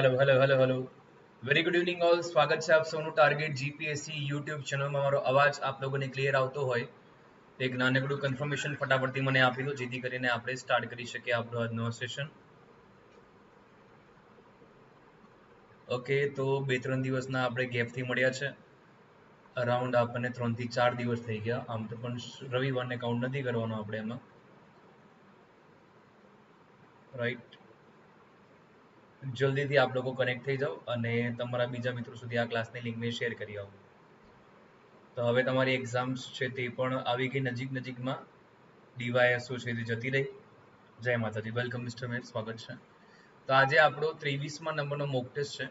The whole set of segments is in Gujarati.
Hello hello hello hello very good evening all સ્વાગત છે આપ સૌનું ટાર્ગેટ જીપીએસસી યુટ્યુબ ચેનલમાં મારો અવાજ આપ લોકોને ક્લિયર આવતો હોય. એક નાનકડું કન્ફર્મેશન ફટાફટથી મને આપી દો, જેથી કરીને આપણે સ્ટાર્ટ કરી શકીએ આપણો આજનો સેશન ઓકે તો બે ત્રણ દિવસના આપણે ગેપથી મળ્યા છે. અરાઉન્ડ આપણને ત્રણથી ચાર દિવસ થઈ ગયા. આમ તો પણ રવિવારને કાઉન્ટ નથી કરવાનો આપણે એમાં. રાઈટ જલ્દીથી આપ લોકો કનેક્ટ થઈ જાઓ અને તમારા બીજા મિત્રો સુધી આ ક્લાસની લિંકને શેર કરી આવો તો હવે તમારી એક્ઝામ્સ છે તે પણ આવી ગઈ નજીક નજીકમાં. ડીવાયએસઓ છે તે જતી રહી. જય માતાજી. વેલકમ મિસ્ટર મેર સ્વાગત છે. તો આજે આપણો ત્રેવીસમાં નંબરનો મોક ટેસ્ટ છે.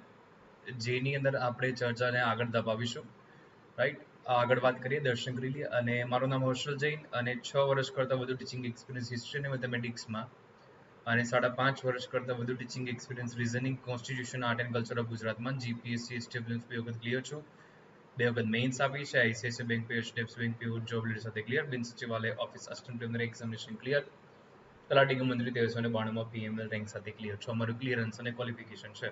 જેની અંદર આપણે ચર્ચાને આગળ દબાવીશું રાઈટ આગળ વાત કરીએ, દર્શન કરી લઈએ. અને મારું નામ હર્ષલ જૈન અને છ વર્ષ કરતાં વધુ ટીચિંગ એક્સપિરિયન્સ હિસ્ટ્રી અને મેથેમેટિક્સમાં અને સાડા પાંચ વર્ષ કરતાં વધુ teaching experience reasoning constitution art and culture of ગુજરાતમાં જીપીએસસી એસટી બે વખત ક્લિયર છું? બે વખત મેઇન્સ આપી છે આઈસીઆઈસી બેંક પે એચડીએફસી બેંક પે જોબ લીડર સાથે ક્લિયર બિન સચિવાલય office assistant preliminary examination clear તલાટી મંત્રી તેરસો ને બાણુંમાં પીએમએલ રેન્ક સાથે ક્લિયર છો. અમારું ક્લિયરન્સ અને ક્વોલિફિકેશન છે.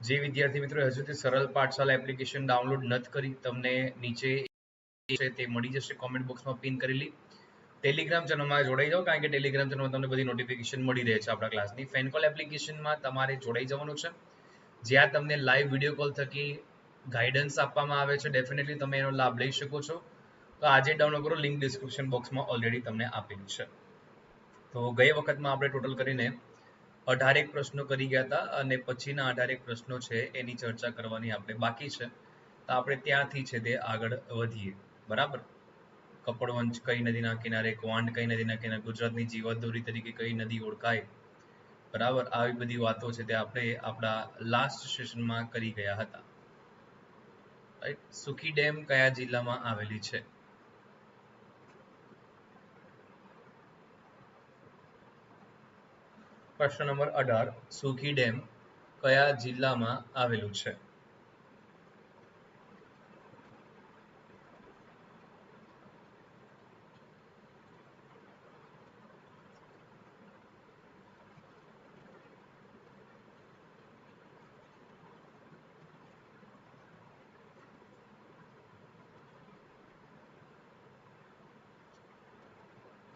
જે વિદ્યાર્થી મિત્રો હજુ સુધી સરળ પાઠશાલા એપ્લિકેશન ડાઉનલોડ નથી કરી, તમને નીચે તે મળી જશે કોમેન્ટ બોક્સમાં પિન કરેલી. ટેલિગ્રામ ચેનલમાં જોડાઈ જાઓ, કારણ કે ટેલિગ્રામ ચેનલમાં તમને બધી નોટિફિકેશન મળી રહે છે આપણા ક્લાસની ફેનકોલ એપ્લિકેશનમાં તમારે જોડાઈ જવાનું છે. જ્યાં તમને લાઈવ વીડિયો કોલ થકી ગાઈડન્સ આપવામાં આવે છે ડેફિનેટલી તમે એનો લાભ લઈ શકો છો. તો આજે ડાઉનલોડ કરો લિંક ડિસ્ક્રિપ્શન બોક્સમાં ઓલરેડી તમને આપેલું છે. તો ગઈ વખતમાં આપણે ટોટલ કરીને અઢારેક પ્રશ્નો કરી ગયા હતા અને પછીના અઢારેક પ્રશ્નો છે એની ચર્ચા કરવાની આપણે બાકી છે. તો આપણે ત્યાંથી છે તે આગળ વધીએ. બરાબર? કપડવંશ કઈ નદીના કિનારે, કવાંડ કઈ નદીના કિનારે, ગુજરાતની જીવતદોરી તરીકે કઈ નદી ઓળખાય? બરાબર, આવી બધી વાતો છે તે આપણે આપણા લાસ્ટ સેશનમાં કરી ગયા હતા. સુખી ડેમ કયા જિલ્લામાં આવેલી છે? પ્રશ્ન નંબર અઢાર, સુખી ડેમ કયા જિલ્લામાં આવેલું છે?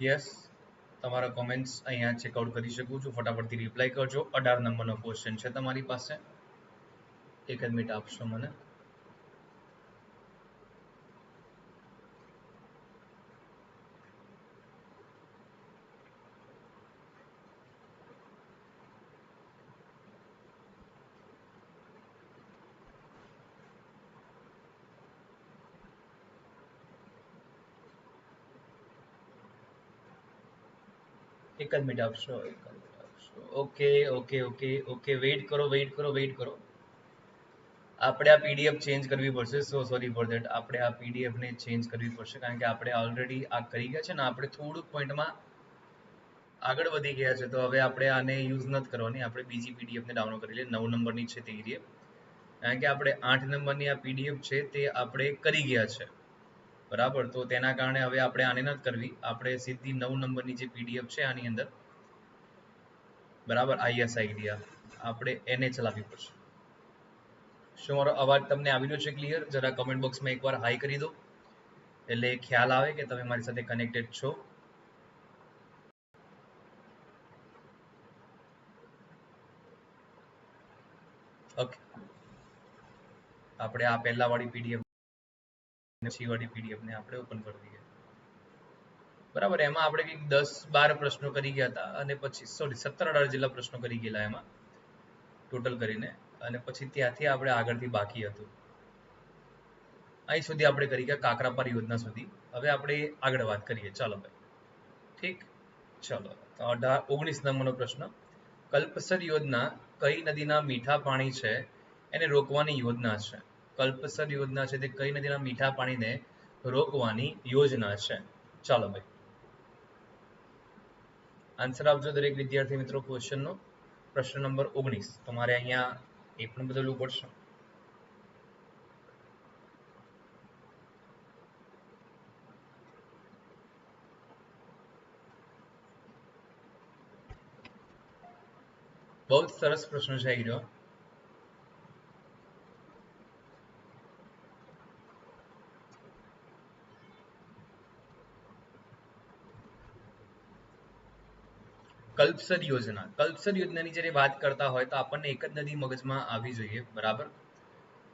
યસ તમારા કોમેન્ટ્સ અહીંયા ચેકઆઉટ કરી શકું છું. ફટાફટથી રિપ્લાય કરજો. અઢાર નંબરનો ક્વેશ્ચન છે તમારી પાસે. એક જ મિનિટ આપશો મને. એક જ મિનિટ આપશો? એક જ મિનિટ આપશો. Okay okay okay okay wait કરો વેઇટ કરો વેઇટ કરો. આપણે આ પીડીએફ ચેન્જ કરવી પડશે. સો સોરી ફોર ધેટ આપણે આ પીડીએફ ને ચેન્જ કરવી પડશે કારણ કે આપણે ઓલરેડી આ કરી ગયા છે ને આપણે થોડુંક પોઈન્ટમાં આગળ વધી ગયા છે. તો હવે આપણે આને યુઝ નથી કરવાની. આપણે બીજી પીડીએફને ડાઉનલોડ કરી લઈએ. નવ નંબરની છે તે પીડીએફ કારણ કે આપણે આઠ નંબરની આ પીડીએફ છે તે આપણે કરી ગયા છે. બરાબર? તો તેના કારણે હવે આપણે આને નથી કરવી. આપણે સીધી નવ નંબરની જે પીડીએફ છે આની અંદર, બરાબર આઈએસ આઈડિયા, આપણે એને ચલાવવી પડશે. શું મારો અવાજ તમને આવી રહ્યો છે ક્લિયર જરા કમેન્ટ બોક્સમાં એકવાર હાઈ કરી દો. એટલે ખ્યાલ આવે કે તમે મારી સાથે કનેક્ટેડ છો. ઓકે આપણે આ પહેલા વાળી પીડીએફ પછી વાળી પીડીએફ ને આપણે ઓપન કરી દઈએ. બરાબર, એમાં આપણે કંઈક દસ બાર પ્રશ્નો કરી ગયા હતા અને પછી સોરી સત્તર અઢાર જેટલા પ્રશ્નો કરી ગયેલા એમાં ટોટલ કરીને. અને પછી ત્યાંથી આપણે આગળથી બાકી હતું. અહીં સુધી આપણે કરી ગયા કાકરાપાર યોજના સુધી. હવે આપણે આગળ વાત કરીએ. ચાલો ભાઈ. ઠીક? ચાલો. તો અઢાર, ઓગણીસ નંબરનો પ્રશ્ન. કલ્પસર યોજના કઈ નદીના મીઠા પાણી છે? એને રોકવાની યોજના છે. કલ્પસર યોજના છે તે કઈ નદીના મીઠા પાણીને રોકવાની યોજના છે? ચાલો ભાઈ. આન્સર આપજો દરેક વિદ્યાર્થી મિત્રો ક્વેશ્ચનનો પ્રશ્ન નંબર ઓગણીસ. તમારે અહીંયા એ પણ બદલવું પડશે. બહુ સરસ પ્રશ્ન છે રહ્યો. કલ્પસર યોજના. કલ્પસર યોજનાની જ્યારે વાત કરતા હોય તો આપણને એક જ નદી મગજમાં આવી જોઈએ, બરાબર?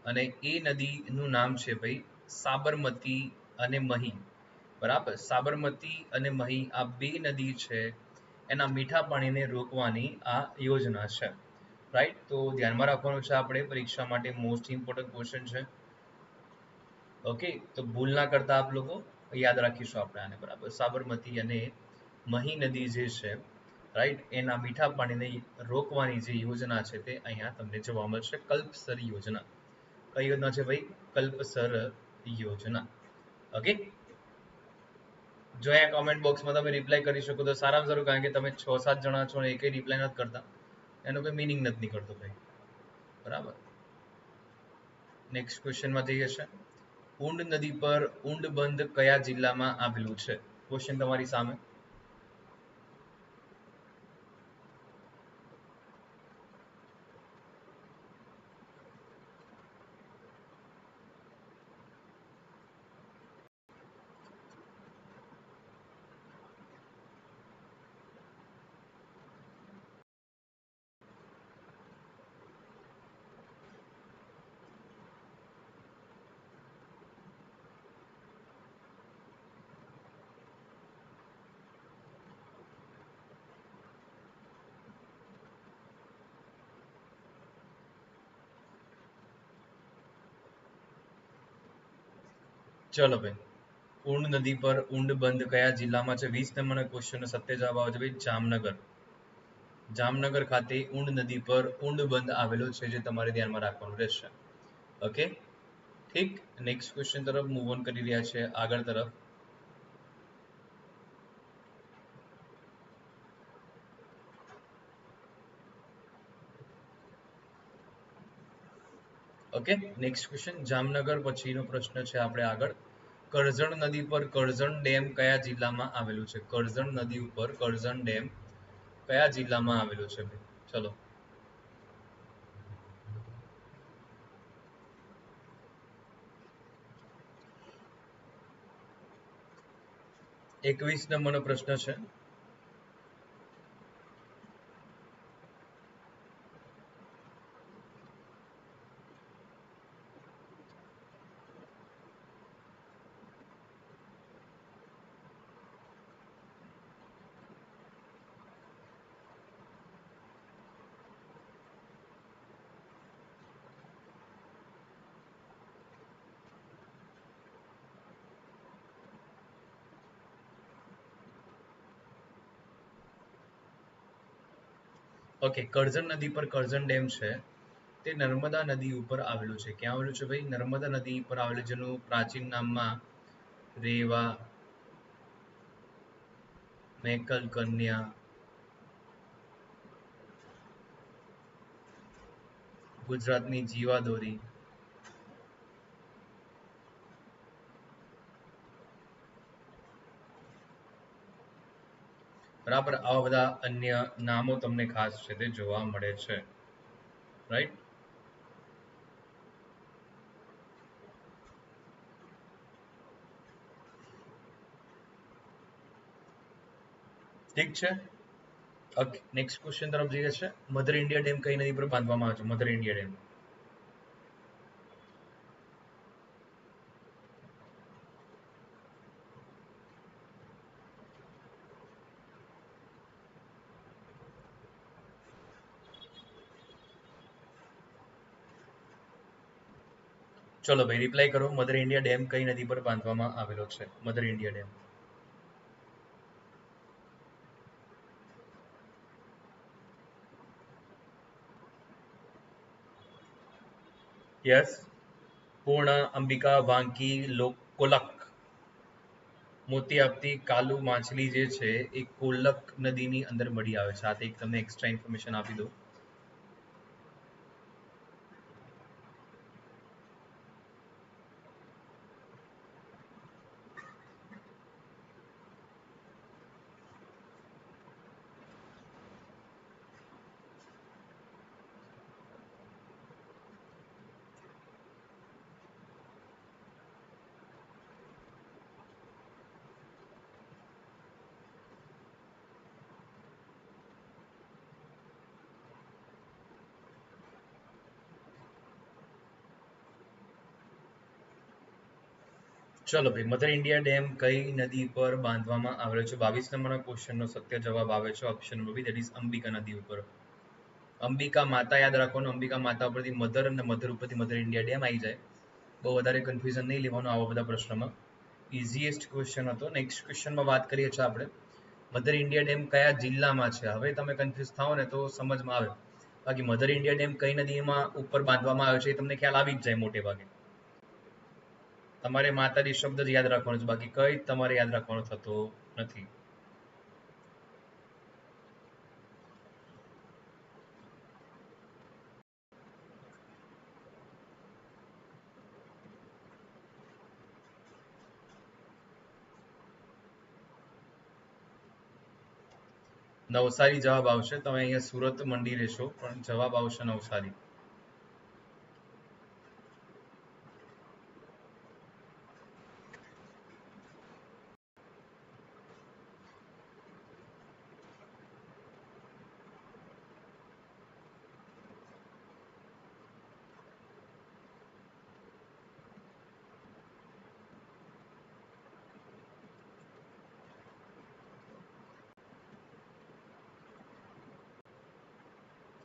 અને એ નદીનું નામ છે ભાઈ સાબરમતી અને મહી, બરાબર? સાબરમતી અને મહી આ બે નદી છે, એના મીઠા પાણીને રોકવાની આ યોજના છે. રાઈટ તો ધ્યાનમાં રાખવાનું છે આપણે, પરીક્ષા માટે મોસ્ટ ઇમ્પોર્ટન્ટ ક્વેશ્ચન છે. ઓકે તો ભૂલ ના કરતા આપ લોકો યાદ રાખીશું આપણે આને, બરાબર? સાબરમતી અને મહી નદી જે છે રાઈટ એના મીઠા પાણીને રોકવાની જે યોજના છે તે અહીંયા તમને જોવા મળશે. કલ્પસર યોજના. કઈ યોજના છે ભાઈ? કલ્પસર યોજના. ઓકે જો અહીંયા કોમેન્ટ બોક્સમાં તમે રિપ્લાય કરી શકો તો સારામાં સારું, કારણ કે તમે છ સાત જણા છો ને એકે રિપ્લાય નથી કરતા. એનો કોઈ મિનિંગ નથી નીકળતો ભાઈ. બરાબર? નેક્સ્ટ ક્વેશ્ચનમાં જઈએ છે ઊંડ નદી પર ઊંડ બંધ કયા જિલ્લામાં આવેલું છે? ક્વેશ્ચન તમારી સામે. ચલો ભાઈ ઉંડ નદી પર ઊંડ બંધ કયા જિલ્લામાં છે? વીસ નંબરના ક્વેશ્ચનનો સત્ય જવાબ આવશે ભાઈ જામનગર. જામનગર ખાતે ઊંડ નદી પર ઊંડ બંધ આવેલો છે જે તમારે ધ્યાનમાં રાખવાનું રહેશે. ઓકે ઠીક? નેક્સ્ટ ક્વેશ્ચન તરફ મૂવ ઓન કરી રહ્યા છે. આગળ તરફ. ઓકે નેક્સ્ટ ક્વેશ્ચન જામનગર પછીનો પ્રશ્ન છે આપણે આગળ. કરજણ નદી પર કરજણ ડેમ કયા જિલ્લામાં આવેલું છે? કરજણ નદી ઉપર કરજણ ડેમ કયા જિલ્લામાં આવેલું છે ચલો. એકવીસ નંબરનો પ્રશ્ન છે. ઓકે, કરજણ નદી પર કરજણ ડેમ છે, તે નર્મદા નદી ઉપર આવેલું છે. ક્યાં આવેલું છે ભાઈ? નર્મદા નદી પર આવેલું, જેનું પ્રાચીન નામમાં રેવા મેકલ કન્યા ગુજરાતની જીવાદોરી. બરાબર, આવા બધા અન્ય નામો તમને ખાસ છે તે જોવા મળે છે. રાઈટ ઠીક છે? નેક્સ્ટ ક્વેશ્ચન તરફ જઈએ છે મધર ઇન્ડિયા ડેમ કઈ નદી પર બાંધવામાં આવે છે? મધર ઇન્ડિયા ડેમ ચલો ભાઈ રિપ્લાય કરો. મધર ઇન્ડિયા ડેમ કઈ નદી પર બાંધવામાં આવેલો છે? મધર ઇન્ડિયા ડેમ યસ પૂર્ણ અંબિકા વાંકી કોલક મોતી આપતી કાલુ માછલી જે છે, એ કોલક નદીની અંદર મળી આવે છે. આ એક તમને એક્સ્ટ્રા ઇન્ફોર્મેશન આપી દઉં. ચલો ભાઈ, મધર ઇન્ડિયા ડેમ કઈ નદી પર બાંધવામાં આવેલો છે? બાવીસ નંબરના ક્વેશ્ચનનો સત્ય જવાબ આવે છે option number B that is Ambika નદી ઉપર. અંબિકા માતા યાદ રાખવાનું, અંબિકા માતા ઉપરથી મધર અને મધર ઉપરથી મધર ઇન્ડિયા ડેમ આવી જાય. બહુ વધારે કન્ફ્યુઝન નહીં લેવાનું આવા બધા પ્રશ્નમાં. ઇઝીએસ્ટ ક્વેશ્ચન હતો. નેક્સ્ટ ક્વેશ્ચનમાં વાત કરીએ છીએ આપણે. મધર ઇન્ડિયા ડેમ કયા જિલ્લામાં છે? હવે તમે કન્ફ્યુઝ થાઓ ને તો સમજમાં આવે. બાકી મધર ઇન્ડિયા ડેમ કઈ નદીમાં ઉપર બાંધવામાં આવ્યો છે એ તમને ખ્યાલ આવી જ જાય મોટે ભાગે તમારે માતાજી શબ્દ જ યાદ રાખવાનો છે. બાકી કઈ તમારે યાદ રાખવાનો થતો નથી. નવસારી જવાબ આવશે. તમે અહીંયા સુરત મંડી રહેશો, પણ જવાબ આવશે નવસારી.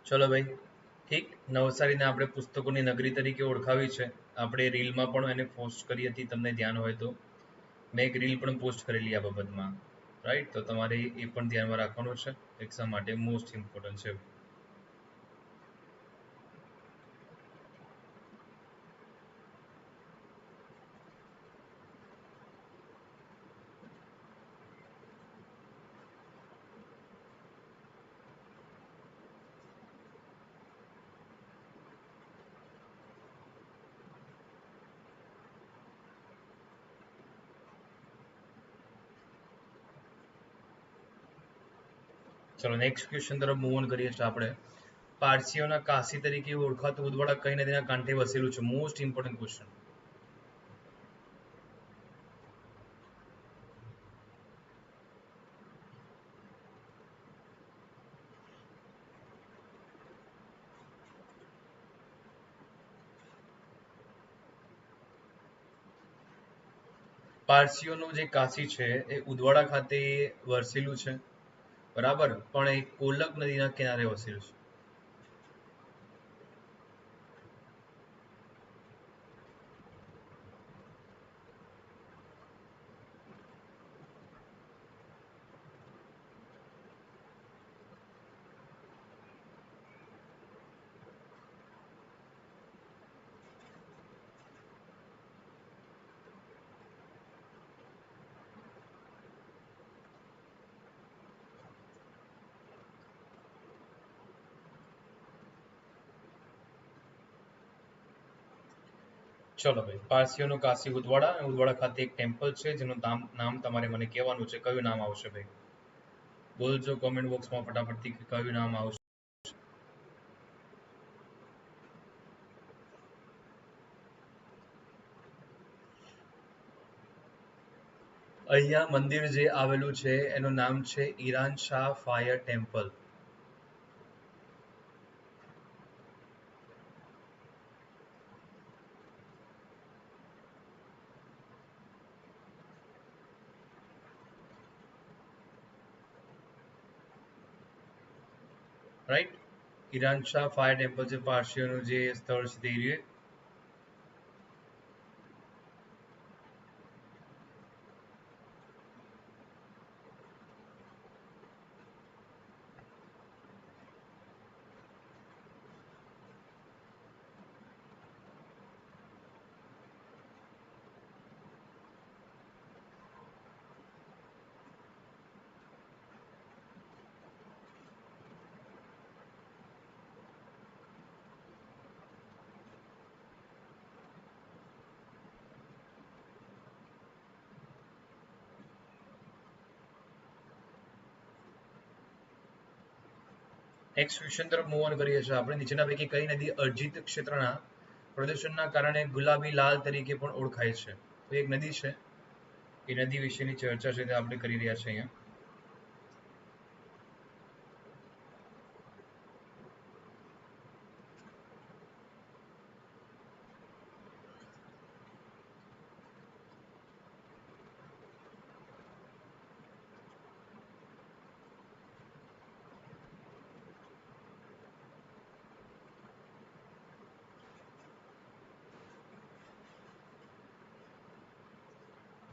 ચલો ભાઈ, ઠીક? નવસારીને આપણે પુસ્તકોની નગરી તરીકે ઓળખાવી છે. આપણે રીલમાં પણ એને પોસ્ટ કરી હતી, તમને ધ્યાન હોય તો. મેં એક રીલ પણ પોસ્ટ કરેલી આ બાબતમાં. રાઈટ તો તમારે એ પણ ધ્યાનમાં રાખવાનું છે. એક્ઝામ માટે મોસ્ટ ઇમ્પોર્ટન્ટ છે. ચલો નેક્સ્ટ ક્વેશ્ચન તરફ મૂવ ઓન કરીએ છીએ આપણે. પારસીઓના કાશી તરીકે ઓળખાતું ઉદવાડા કઈ નદીના કાંઠે વસેલું છે? મોસ્ટ ઇમ્પોર્ટન્ટ ક્વેશ્ચન પારસીઓનું જે કાશી છે, એ ઉદવાડા ખાતે વરસેલું છે. બરાબર? પણ એ કોલક નદીના કિનારે વસેલું છે. ચલો ભાઈ, પારસીઓનું કાશી ઉદવાડા ઉદવાડા ખાતે એક ટેમ્પલ છે, જેનું નામ નામ તમારે મને કહેવાનું છે, કયું નામ આવશે ભાઈ? બોલજો કોમેન્ટ બોક્સમાં ફટાફટથી કયું નામ આવશે. અહીંયા મંદિર જે આવેલું છે, એનું નામ છે Iran Shah fire temple. Right Iran Shah fire temple છે પારસીઓનું જે સ્થળ છે તે નેક્સ્ટ ક્વેશ્ચન તરફ મૂવ ઓન કરીએ છીએ આપણે. નીચેના પૈકી કઈ નદી અર્જિત ક્ષેત્રના પ્રદૂષણના કારણે ગુલાબી લાલ તરીકે પણ ઓળખાય છે. તો એક નદી છે. એ નદી વિશેની ચર્ચા છે તે આપણે કરી રહ્યા છીએ અહીંયા.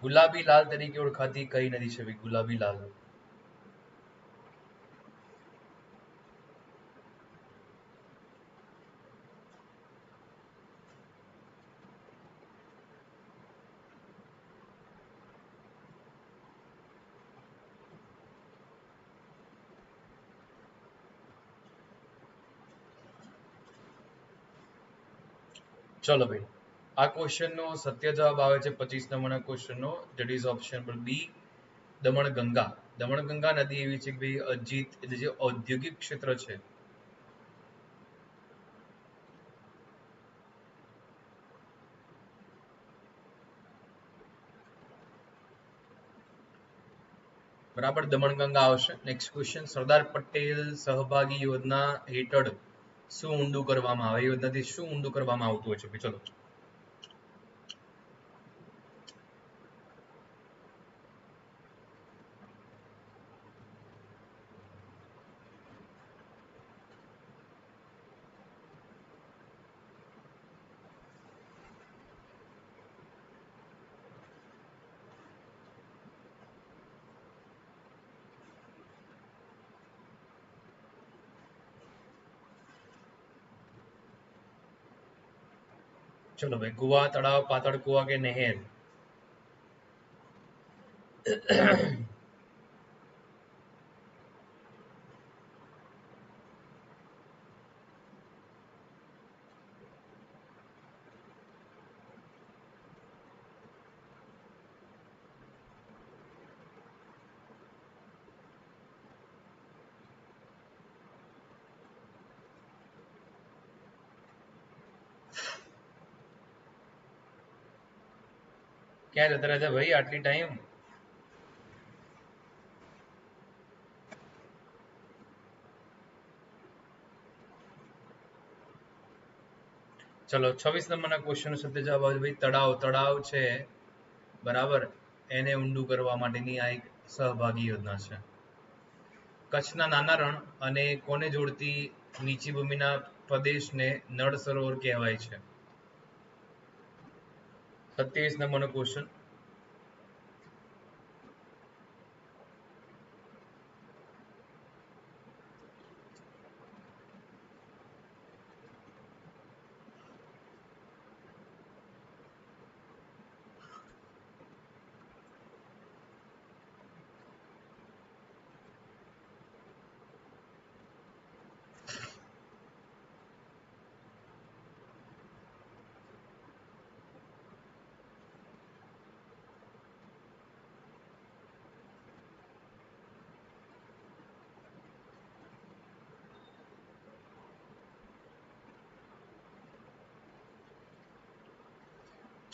ગુલાબી લાલ તરીકે ઓળખાતી કઈ નદી છે ભાઈ ગુલાબી લાલ ચલો ભાઈ આ ક્વેશ્ચનનો સત્ય જવાબ આવે છે પચીસ નંબરના ક્વેશ્ચનનો. That is option number B Damanganga. Damanganga નદી એવી છે કે ભાઈ અજીત એટલે જે ઔદ્યોગિક ક્ષેત્ર છે. બરાબર, દમણગંગા આવશે. નેક્સ્ટ ક્વેશ્ચન સરદાર પટેલ સહભાગી યોજના હેઠળ શું ઊંડું કરવામાં આવે? યોજનાથી શું ઊંડું કરવામાં આવતું હોય છે? ચલો. ચલો ભાઈ કુવા તળાવ પાતળ કુવા કે નહેર? ક્યાં જતા રહ્યા ભાઈ? આટલી ટાઈમ ચલો, છવ્વીસ નંબરના ક્વેશ્ચનનો સત્ય જવાબ આવે ભાઈ, તળાવ. તળાવ છે. બરાબર? એને ઊંડું કરવા માટેની આ એક સહભાગી યોજના છે. કચ્છના નાના રણ અને કોને જોડતી નીચી ભૂમિના પ્રદેશને નળ સરોવર કહેવાય છે? સત્યાવીસ નંબરનો ક્વેશ્ચન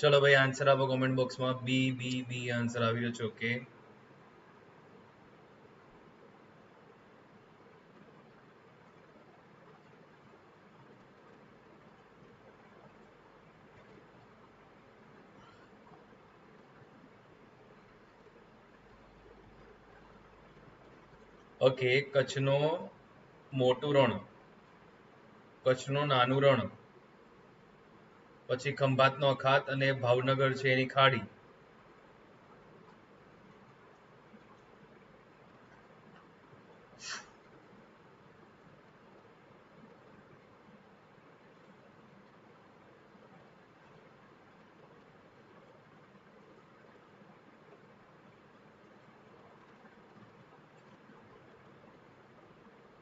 ચલો ભાઈ આન્સર આપો કોમેન્ટ બોક્સમાં બી બી બી આન્સર આવી રહ્યો છે ઓકે ઓકે કચ્છનો મોટું રણ. કચ્છનો નાનું રણ. પછી ખંભાતનો અખાત અને ભાવનગર છે એની ખાડી.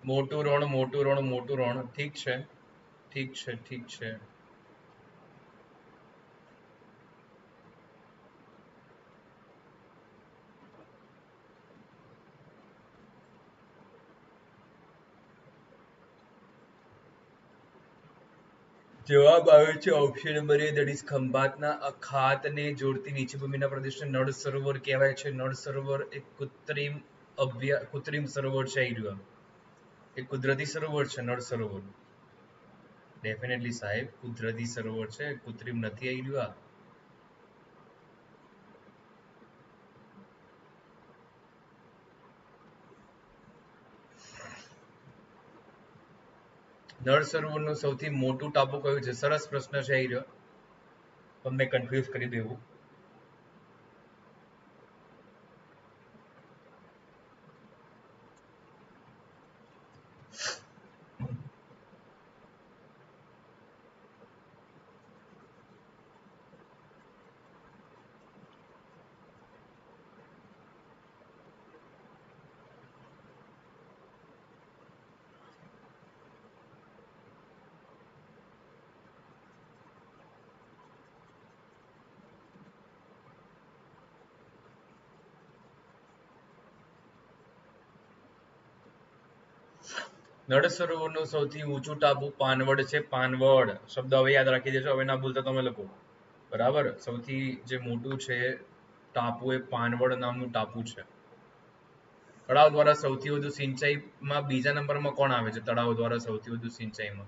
મોટું રણ મોટું રણ મોટું રણ. ઠીક છે. ઠીક છે ઠીક છે. જવાબ આવે છે ઓપ્શન નંબર એ દેટ ખંભાતના અખાતને જોડતી નીચી ભૂમિના પ્રદેશને નળ સરોવર કહેવાય છે. નળ સરોવર એક કૃત્રિમ અભ્યા, કૃત્રિમ સરોવર છે રહ્યું એ કુદરતી સરોવર છે, નળ સરોવર. ડેફિનેટલી સાહેબ, કુદરતી સરોવર છે, કૃત્રિમ નથી આવી નળ સરોવરનું સૌથી મોટું ટાપુ કયું છે? સરસ પ્રશ્ન છે એ રહ્યો તમને કન્ફ્યુઝ કરી દેવું. નળ સરોવરનું સૌથી ઊંચું ટાપુ પાનવડ છે, પાનવડ. શબ્દ હવે યાદ રાખી દેજો, હવે ના ભૂલતા તમે લખો બરાબર? સૌથી જે મોટું છે ટાપુ એ પાનવડ નામનું ટાપુ છે. તળાવ દ્વારા સૌથી વધુ સિંચાઈમાં બીજા નંબરમાં કોણ આવે છે? તળાવ દ્વારા સૌથી વધુ સિંચાઈમાં.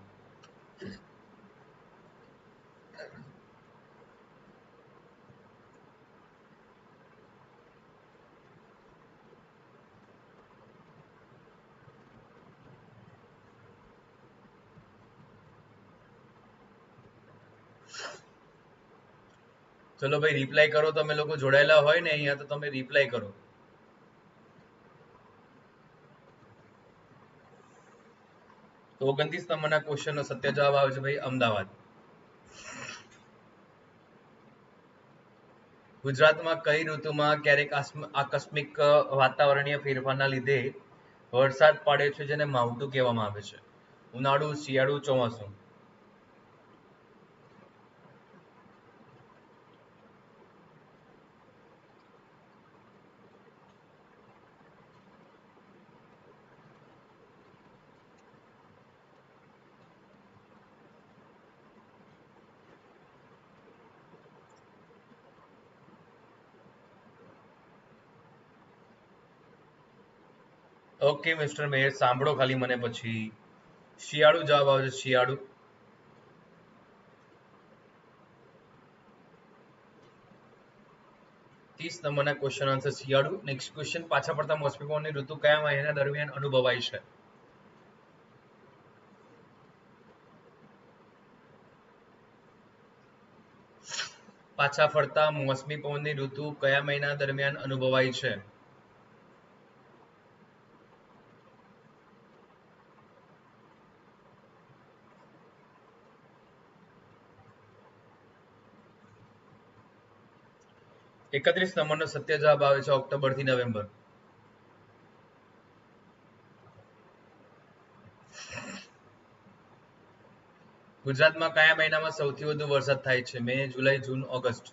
ચલો ભાઈ રિપ્લાય કરો. તમે લોકો જોડાયેલા હોય ને અહીંયા, તો તમે રિપ્લાય કરો. તો ઓગણત્રીસ નંબરના ક્વેશ્ચનનો સત્ય જવાબ આવે છે ભાઈ, અમદાવાદ. ગુજરાતમાં કઈ ઋતુમાં ક્યારેક આકસ્મિક વાતાવરણીય ફેરફારના લીધે વરસાદ પડે છે જેને માવઠું કહેવામાં આવે છે? ઉનાળુ, શિયાળુ, ચોમાસું. ઓકે મિસ્ટર મેયર સાંભળો ખાલી મને પછી. શિયાળુ જવાબ આવશે, શિયાળુ. ત્રીસ નંબરના ક્વેશ્ચન આન્સર શિયાળુ. નેક્સ્ટ ક્વેશ્ચન પાછા પડતા મોસમી ઋતુ કયા મહિના દરમિયાન અનુભવાય છે? પાછા ફરતા મોસમી પવનની ઋતુ કયા મહિના દરમિયાન અનુભવાય છે? એકત્રીસ નંબરનો સત્ય જવાબ આવે છે ઓક્ટોબરથી નવેમ્બર. ગુજરાતમાં કયા મહિનામાં સૌથી વધુ વરસાદ થાય છે? મે, જુલાઈ, જૂન, ઓગસ્ટ.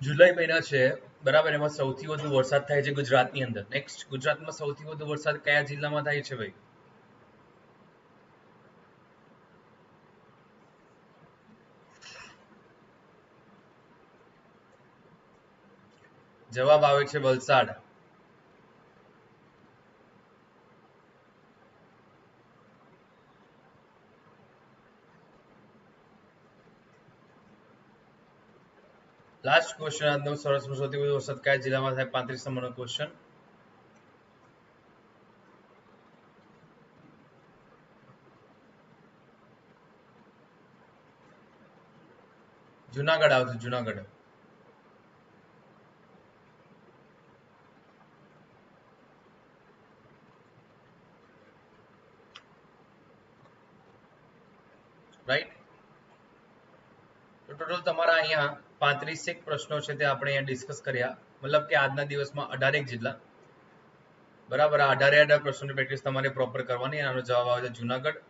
જુલાઈ મહિના છે બરાબર, એમાં સૌથી વધુ વરસાદ થાય છે ગુજરાતની અંદર. નેક્સ્ટ ગુજરાતમાં સૌથી વધુ વરસાદ કયા જિલ્લામાં થાય છે ભાઈ? જવાબ આવે છે વલસાડ લાસ્ટ ક્વેશ્ચન આજનો સરસ સૌથી વધુ વરસાદ કયા જિલ્લામાં થાય? પાંત્રીસ નંબરનો ક્વેશ્ચન જુનાગઢ આવશે જુનાગઢ. રાઈટ તો ટોટલ તમારા અહીંયા પાંત્રીસેક પ્રશ્નો છે તે આપણે અહીંયા ડિસ્કસ કર્યા. મતલબ કે આજના દિવસમાં અઢારેક જિલ્લા બરાબર અઢારે અઢાર પ્રશ્નોની પ્રેક્ટિસ તમારે પ્રોપર કરવાની. આનો જવાબ આવે છે જુનાગઢ.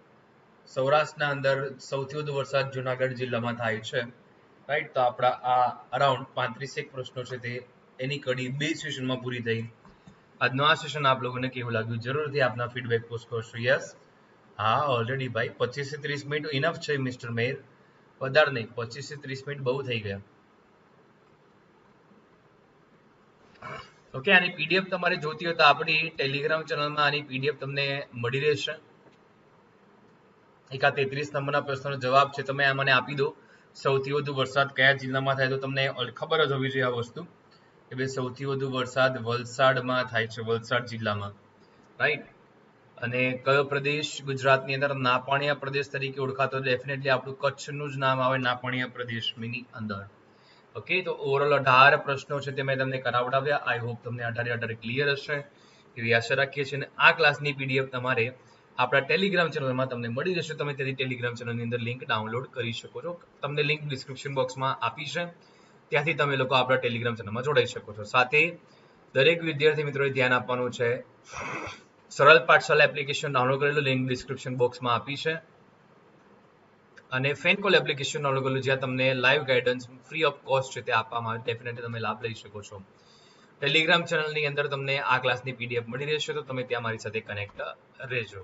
સૌરાષ્ટ્રના અંદર સૌથી વધુ વરસાદ જુનાગઢ જિલ્લામાં થાય છે. રાઈટ તો આપણા આ અરાઉન્ડ પાંત્રીસેક પ્રશ્નો છે તે એની કડી બે સેશનમાં પૂરી થઈ. આજનો આ સેશન આપ લોકોને કેવું લાગ્યું? જરૂરથી આપના ફીડબેક પોસ્ટ કરશો. યસ હા ઓલરેડી ભાઈ પચીસથી ત્રીસ મિનિટ ઇનફ છે મિસ્ટર મેયર વધારે નહીં પચીસથી ત્રીસ મિનિટ બહુ થઈ ગયા. ઓકે આની પીડીએફ તમારે જોતી હોય તો આપણી ટેલિગ્રામ ચેનલમાં આની પીડીએફ તમને મળી રહેશે. એક આ તેત્રીસ નંબરના પ્રશ્નનો જવાબ છે, તમે આ મને આપી દો. સૌથી વધુ વરસાદ કયા જિલ્લામાં થાય તો તમને ખબર જ હોવી જોઈએ આ વસ્તુ. કે ભાઈ સૌથી વધુ વરસાદ વલસાડમાં થાય છે, વલસાડ જિલ્લામાં. રાઈટ અને કયો પ્રદેશ ગુજરાતની અંદર નાપાણીયા પ્રદેશ તરીકે ઓળખાતો? ડેફિનેટલી આપણું કચ્છનું જ નામ આવે, નાપાણીયા પ્રદેશની અંદર. ઓકે તો ઓવરઓલ અઢાર પ્રશ્નો છે તે મેં તમને કરાવડાવ્યા. આઈ હોપ તમને અઢારે અઢારે ક્લિયર હશે. એવી આશા રાખીએ છીએ અને આ ક્લાસની પીડીએફ તમારે આપણા ટેલિગ્રામ ચેનલમાં તમને મળી જશે. તમે તેની ટેલિગ્રામ ચેનલની અંદર લિંક ડાઉનલોડ કરી શકો છો. તમને લિંક ડિસ્ક્રિપ્શન બોક્સમાં આપી છે. ત્યાંથી તમે લોકો આપણા ટેલિગ્રામ ચેનલમાં જોડાઈ શકો છો. સાથે દરેક વિદ્યાર્થી મિત્રોએ ધ્યાન આપવાનું છે. સરળ પાઠશાલા એપ્લિકેશન ડાઉનલોડ કરેલું લિંક ડિસ્ક્રિપ્શન બોક્સમાં આપી છે. અને ફેનકોલ એપ્લિકેશન કરેલું જ્યાં તમને live guidance free of cost તે આપવામાં આવે ડેફિનેટલી તમે લાભ લઈ શકો છો. ટેલિગ્રામ ચેનલની અંદર તમને આ ક્લાસની પીડીએફ મળી રહેશે, તો તમે ત્યાં મારી સાથે કનેક્ટ રહેજો.